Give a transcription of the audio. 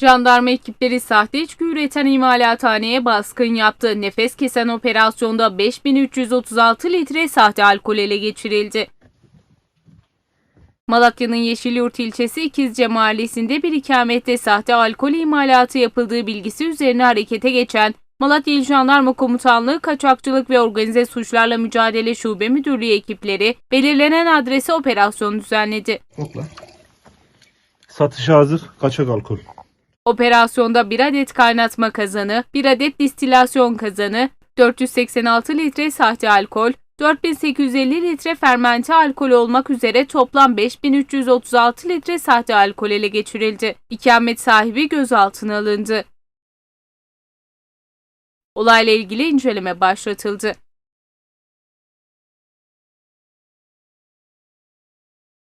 Jandarma ekipleri sahte içki üreten imalathaneye baskın yaptı. Nefes kesen operasyonda 5336 litre sahte alkol ele geçirildi. Malatya'nın Yeşilyurt ilçesi İkizce mahallesinde bir ikamette sahte alkol imalatı yapıldığı bilgisi üzerine harekete geçen Malatya İl Jandarma Komutanlığı Kaçakçılık ve Organize Suçlarla Mücadele Şube Müdürlüğü ekipleri belirlenen adrese operasyon düzenledi. Kokla. Satışa hazır kaçak alkol. Operasyonda 1 adet kaynatma kazanı, 1 adet distilasyon kazanı, 486 litre sahte alkol, 4850 litre fermente alkol olmak üzere toplam 5336 litre sahte alkol ele geçirildi. İkamet sahibi gözaltına alındı. Olayla ilgili inceleme başlatıldı.